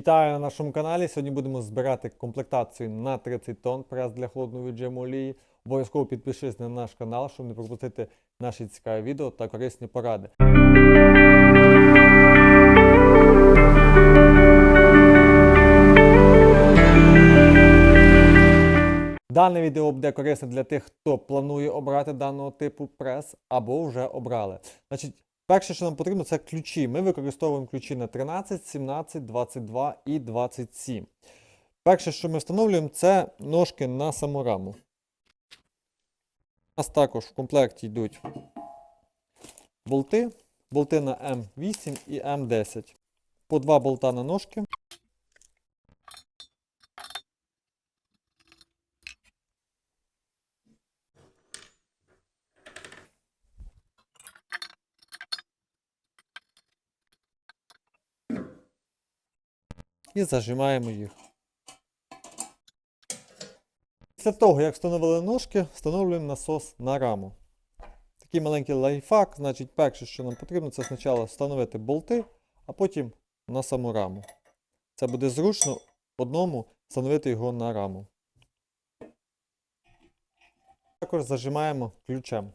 Вітаю на нашому каналі. Сьогодні будемо збирати комплектацію на 30 тонн прес для холодної джемолії. Обов'язково підпишись на наш канал, щоб не пропустити наші цікаві відео та корисні поради. Дане відео буде корисне для тих, хто планує обрати даного типу прес або вже обрали. Значить, перше, що нам потрібно, це ключі. Ми використовуємо ключі на 13, 17, 22 і 27. Перше, що ми встановлюємо, це ножки на саму раму. У нас також в комплекті йдуть болти, болти на М8 і М10. По два болта на ножки. І зажимаємо їх. Після того, як встановили ножки, встановлюємо насос на раму. Такий маленький лайфхак, значить, перше, що нам потрібно, це спочатку встановити болти, а потім на саму раму. Це буде зручно одному встановити його на раму. Також зажимаємо ключем.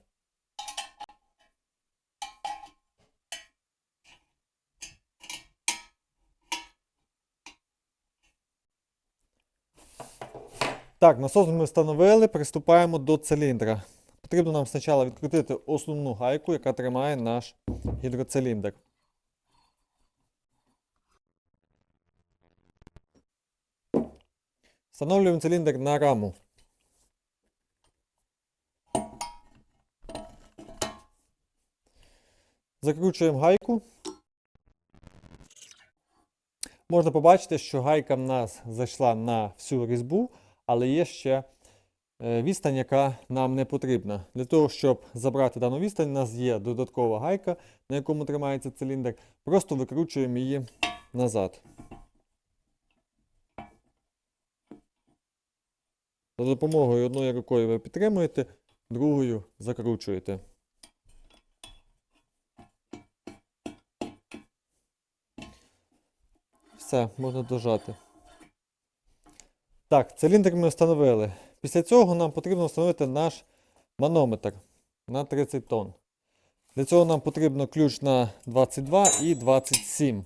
Так, насос ми встановили, приступаємо до циліндра. Потрібно нам спочатку відкрутити основну гайку, яка тримає наш гідроциліндр. Встановлюємо циліндр на раму. Закручуємо гайку. Можна побачити, що гайка в нас зайшла на всю різьбу, але є ще е, відстань, яка нам не потрібна. Для того, щоб забрати дану відстань, у нас є додаткова гайка, на якому тримається циліндр. Просто викручуємо її назад. За допомогою одної рукою ви підтримуєте, другою закручуєте. Все, можна дожати. Так, циліндр ми встановили. Після цього нам потрібно встановити наш манометр на 30 тонн. Для цього нам потрібно ключ на 22 і 27.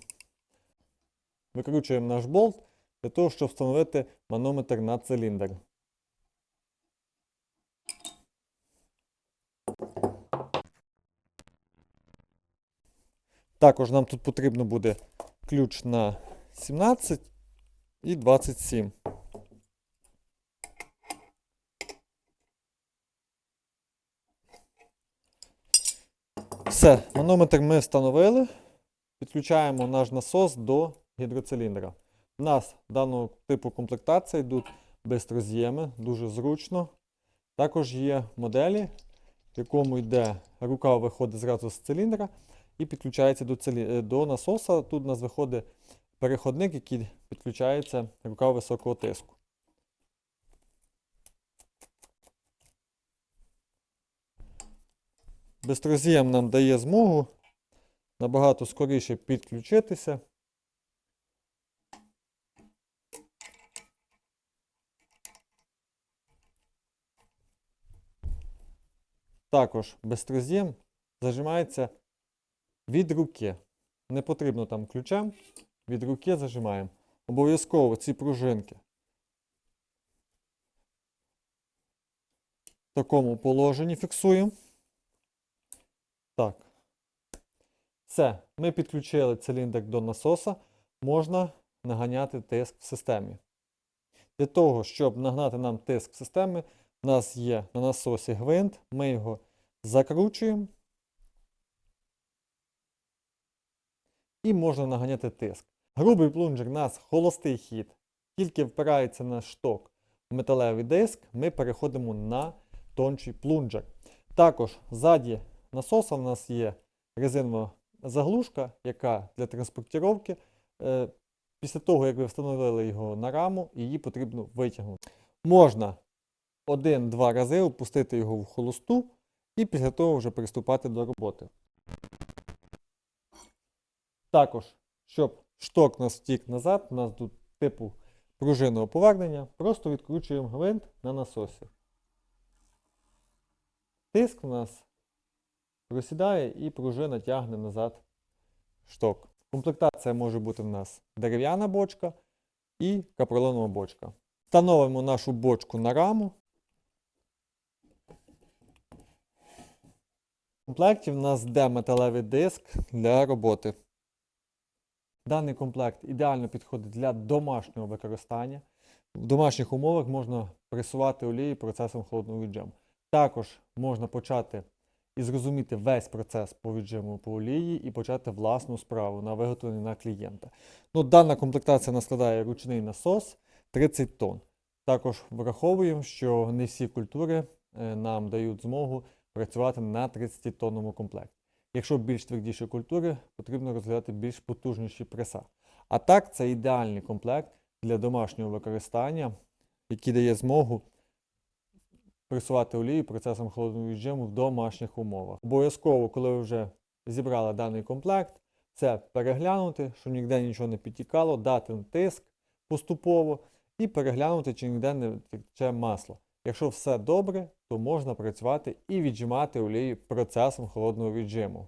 Викручуємо наш болт для того, щоб встановити манометр на циліндр. Також нам тут потрібно буде ключ на 17 і 27. Все, манометр ми встановили. Підключаємо наш насос до гідроциліндра. У нас даного типу комплектації йдуть безроз'єми, дуже зручно. Також є моделі, в якому йде рука виходить зразу з циліндра і підключається до, цилі... е, до насоса. Тут у нас виходить переходник, який підключається рука високого тиску. Безтрозієм нам дає змогу набагато скоріше підключитися. Також безтрозієм зажимається від руки. Не потрібно там ключем, від руки зажимаємо. Обов'язково ці пружинки в такому положенні фіксуємо. Так. Все, ми підключили циліндр до насоса, можна наганяти тиск в системі. Для того, щоб нагнати нам тиск в системі, у нас є на насосі гвинт, ми його закручуємо і можна наганяти тиск. Грубий плунжер у нас холостий хід, тільки впирається на шток в металевий диск, ми переходимо на тонший плунжер. Також ззаді насоса в нас є резинова заглушка, яка для транспортировки. Е, Після того, як ви встановили його на раму, її потрібно витягнути. Можна один-два рази опустити його в холосту і після того вже приступати до роботи. Також, щоб шток нас втік назад, у нас тут типу пружинного повернення, просто відкручуємо гвинт на насосі. Тиск у нас просідає і пружина тягне назад шток. Комплектація може бути в нас дерев'яна бочка і капролонова бочка. Встановимо нашу бочку на раму. В комплекті в нас йде металевий диск для роботи. Даний комплект ідеально підходить для домашнього використання. В домашніх умовах можна пресувати олії процесом холодного віджиму. Також можна почати і зрозуміти весь процес по віджиму по олії і почати власну справу на виготовлення на клієнта. Ну, дана комплектація нас складає ручний насос 30 тонн. Також враховуємо, що не всі культури е, нам дають змогу працювати на 30-тонному комплекті. Якщо більш твердіші культури, потрібно розглядати більш потужніші преса. А так, це ідеальний комплект для домашнього використання, який дає змогу пресувати олію процесом холодного віджиму в домашніх умовах. Обов'язково, коли ви вже зібрали даний комплект, це переглянути, щоб ніде нічого не підтікало, дати тиск поступово і переглянути, чи ніде не тече масло. Якщо все добре, то можна працювати і віджимати олію процесом холодного віджиму.